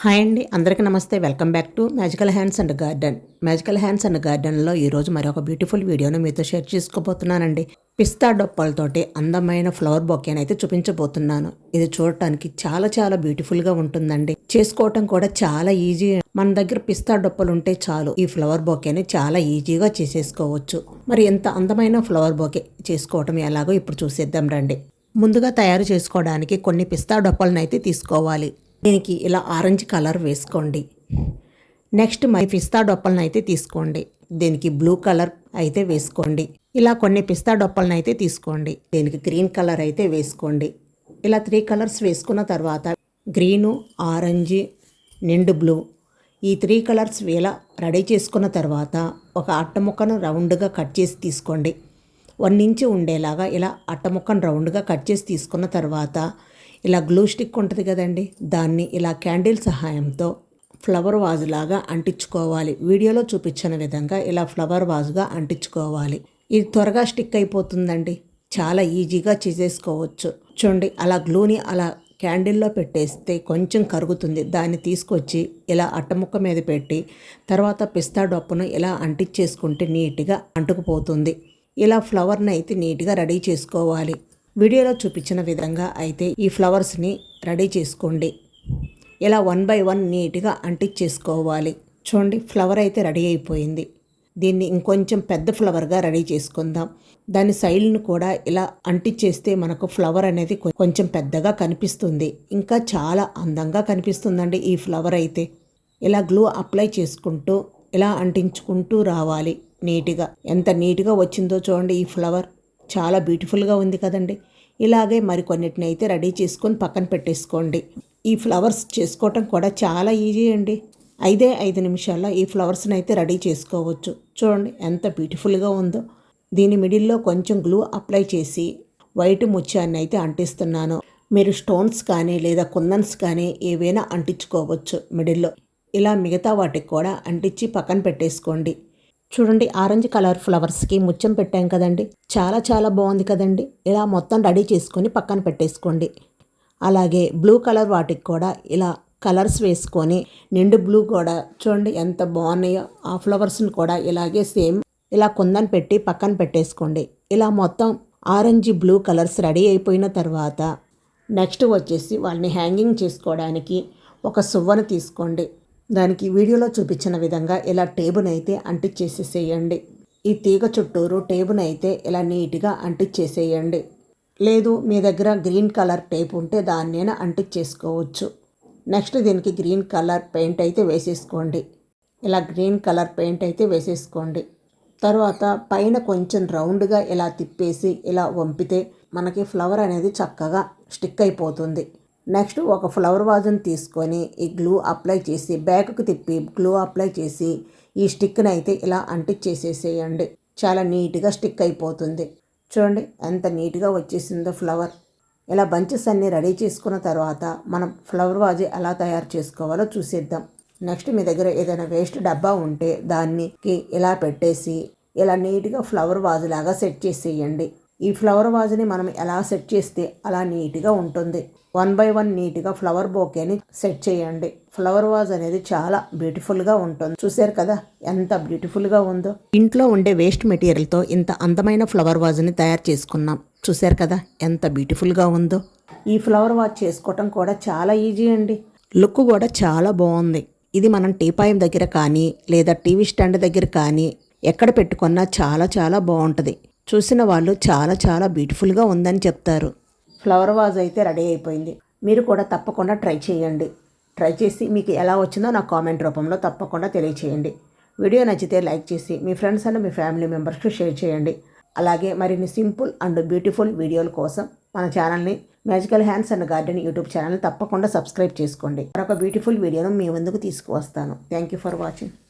Hi అండి. అందరికీ నమస్తే. Welcome back to magical hands and garden. Magical hands and గార్డెన్లో ఈరోజు మరొక బ్యూటిఫుల్ వీడియోను మీతో షేర్ చేసుకోబోతున్నానండి. పిస్తా డొప్పలతోటి అందమైన ఫ్లవర్ బొకేని అయితే చూపించబోతున్నాను. ఇది చూడటానికి చాలా చాలా బ్యూటిఫుల్గా ఉంటుందండి. చేసుకోవటం కూడా చాలా ఈజీ. మన దగ్గర పిస్తా డొప్పలు ఉంటే చాలు. ఈ ఫ్లవర్ బొకేని చాలా ఈజీగా చేసేసుకోవచ్చు. మరి ఎంత అందమైన ఫ్లవర్ బొకే చేసుకోవటం ఎలాగో ఇప్పుడు చూసేద్దాం రండి. ముందుగా తయారు చేసుకోవడానికి కొన్ని పిస్తా డొప్పలను అయితే తీసుకోవాలి. దీనికి ఇలా ఆరెంజ్ కలర్ వేసుకోండి. నెక్స్ట్ మరి పిస్తా డొప్పలను అయితే తీసుకోండి. దీనికి బ్లూ కలర్ అయితే వేసుకోండి. ఇలా కొన్ని పిస్తా డొప్పలను అయితే తీసుకోండి. దీనికి గ్రీన్ కలర్ అయితే వేసుకోండి. ఇలా త్రీ కలర్స్ వేసుకున్న తర్వాత గ్రీను ఆరెంజ్ నిండు బ్లూ ఈ త్రీ కలర్స్ ఇలా రెడీ చేసుకున్న తర్వాత ఒక అట్ట ముక్కను రౌండ్గా కట్ చేసి తీసుకోండి. వన్ ఇంచ్ ఉండేలాగా ఇలా అట్ట ముక్కను రౌండ్గా కట్ చేసి తీసుకున్న తర్వాత ఇలా గ్లూ స్టిక్ ఉంటుంది కదండి దాన్ని ఇలా క్యాండిల్ సహాయంతో ఫ్లవర్ వాజ్ లాగా అంటించుకోవాలి. వీడియోలో చూపించిన విధంగా ఇలా ఫ్లవర్ వాజ్గా అంటించుకోవాలి. ఇది త్వరగా స్టిక్ అయిపోతుందండి. చాలా ఈజీగా చేసేసుకోవచ్చు. చూడండి అలా గ్లూని అలా క్యాండిల్లో పెట్టేస్తే కొంచెం కరుగుతుంది. దాన్ని తీసుకొచ్చి ఇలా అట్టముక్క మీద పెట్టి తర్వాత పిస్తా డొప్పను ఇలా అంటించేసుకుంటే నీట్గా అంటుకుపోతుంది. ఇలా ఫ్లవర్ని అయితే నీట్గా రెడీ చేసుకోవాలి. వీడియోలో చూపించిన విధంగా అయితే ఈ ఫ్లవర్స్ని రెడీ చేసుకోండి. ఇలా వన్ బై వన్ నీట్గా అంటించేసుకోవాలి చూడండి ఫ్లవర్ అయితే రెడీ అయిపోయింది. దీన్ని ఇంకొంచెం పెద్ద ఫ్లవర్గా రెడీ చేసుకుందాం. దాని సైడ్ను కూడా ఇలా అంటించేస్తే మనకు ఫ్లవర్ అనేది కొంచెం పెద్దగా కనిపిస్తుంది. ఇంకా చాలా అందంగా కనిపిస్తుందండి ఈ ఫ్లవర్ అయితే. ఇలా గ్లూ అప్లై చేసుకుంటూ ఇలా అంటించుకుంటూ రావాలి నీట్గా ఎంత నీట్గా వచ్చిందో చూడండి ఈ ఫ్లవర్. చాలా బ్యూటిఫుల్గా ఉంది కదండి. ఇలాగే మరికొన్నిటిని అయితే రెడీ చేసుకొని పక్కన పెట్టేసుకోండి. ఈ ఫ్లవర్స్ చేసుకోవటం కూడా చాలా ఈజీ అండి. ఐదే ఐదు నిమిషాల్లో ఈ ఫ్లవర్స్ని అయితే రెడీ చేసుకోవచ్చు. చూడండి ఎంత బ్యూటిఫుల్గా ఉందో. దీని మిడిల్లో కొంచెం గ్లూ అప్లై చేసి వైట్ ముత్యాన్ని అయితే అంటిస్తున్నాను. మీరు స్టోన్స్ కానీ లేదా కుందన్స్ కానీ ఏవైనా అంటించుకోవచ్చు మిడిల్లో. ఇలా మిగతా వాటికి కూడా అంటించి పక్కన పెట్టేసుకోండి. చూడండి ఆరెంజ్ కలర్ ఫ్లవర్స్కి ముత్యం పెట్టాం కదండి. చాలా చాలా బాగుంది కదండి. ఇలా మొత్తం రెడీ చేసుకొని పక్కన పెట్టేసుకోండి. అలాగే బ్లూ కలర్ వాటికి కూడా ఇలా కలర్స్ వేసుకొని నిండు బ్లూ కూడా చూడండి ఎంత బాగున్నాయో. ఆ ఫ్లవర్స్ని కూడా ఇలాగే సేమ్ ఇలా కుందని పెట్టి పక్కన పెట్టేసుకోండి. ఇలా మొత్తం ఆరెంజ్ బ్లూ కలర్స్ రెడీ అయిపోయిన తర్వాత నెక్స్ట్ వచ్చేసి వాళ్ళని హ్యాంగింగ్ చేసుకోవడానికి ఒక సువ్వను తీసుకోండి. దానికి వీడియోలో చూపించిన విధంగా ఇలా టేబుని అయితే అంటించేసేసేయండి ఈ తీగ చుట్టూరు టేబుని అయితే ఇలా నీట్గా అంటిచ్చేసేయండి. లేదు మీ దగ్గర గ్రీన్ కలర్ టేప్ ఉంటే దాన్నైనా అంటిచ్చేసుకోవచ్చు. నెక్స్ట్ దీనికి గ్రీన్ కలర్ పెయింట్ అయితే వేసేసుకోండి. ఇలా గ్రీన్ కలర్ పెయింట్ అయితే వేసేసుకోండి. తర్వాత పైన కొంచెం రౌండ్గా ఇలా తిప్పేసి ఇలా వంపితే మనకి ఫ్లవర్ అనేది చక్కగా స్టిక్ అయిపోతుంది. నెక్స్ట్ ఒక ఫ్లవర్ వాజ్ని తీసుకొని ఈ గ్లూ అప్లై చేసి బ్యాక్కి తిప్పి గ్లూ అప్లై చేసి ఈ స్టిక్ని అయితే ఇలా అంటించేసేసేయండి చాలా నీట్గా స్టిక్ అయిపోతుంది. చూడండి ఎంత నీట్గా వచ్చేసిందో ఫ్లవర్. ఇలా బంచెస్ అన్నీ రెడీ చేసుకున్న తర్వాత మనం ఫ్లవర్ వాజ్ ఎలా తయారు చేసుకోవాలో చూసేద్దాం. నెక్స్ట్ మీ దగ్గర ఏదైనా వేస్ట్ డబ్బా ఉంటే దానికి ఇలా పెట్టేసి ఇలా నీట్గా ఫ్లవర్ వాజ్ లాగా సెట్ చేసేయండి. ఈ ఫ్లవర్ వాజ్ని మనం ఎలా సెట్ చేస్తే అలా నీట్గా ఉంటుంది? వన్ బై వన్ నీట్గా ఫ్లవర్ బోకేని సెట్ చేయండి. ఫ్లవర్ వాజ్ అనేది చాలా బ్యూటిఫుల్గా ఉంటుంది. చూసారు కదా ఎంత బ్యూటిఫుల్గా ఉందో? ఇంట్లో ఉండే వేస్ట్ మెటీరియల్తో ఇంత అందమైన ఫ్లవర్ వాజ్ని తయారు చేసుకున్నాం. చూసారు కదా ఎంత బ్యూటిఫుల్గా ఉందో? ఈ ఫ్లవర్ వాజ్ చేసుకోవటం కూడా చాలా ఈజీ అండి. లుక్ కూడా చాలా బాగుంది. ఇది మనం టీపాయం దగ్గర కానీ లేదా టీవీ స్టాండ్ దగ్గర కానీ ఎక్కడ పెట్టుకున్నా చాలా చాలా బాగుంటుంది. చూసిన వాళ్ళు చాలా చాలా బ్యూటిఫుల్గా ఉందని చెప్తారు. ఫ్లవర్ వాజ్ అయితే రెడీ అయిపోయింది. మీరు కూడా తప్పకుండా ట్రై చేయండి. ట్రై చేసి మీకు ఎలా వచ్చిందో నా కామెంట్ రూపంలో తప్పకుండా తెలియచేయండి. వీడియో నచ్చితే లైక్ చేసి మీ ఫ్రెండ్స్ అండ్ మీ ఫ్యామిలీ మెంబర్స్కి షేర్ చేయండి. అలాగే మరిన్ని సింపుల్ అండ్ బ్యూటిఫుల్ వీడియోల కోసం మన ఛానల్ని magical hands and garden YouTube channel తప్పకుండా సబ్స్క్రైబ్ చేసుకోండి. మరొక బ్యూటిఫుల్ వీడియోను మీ ముందుకు తీసుకువస్తాను. Thank you for watching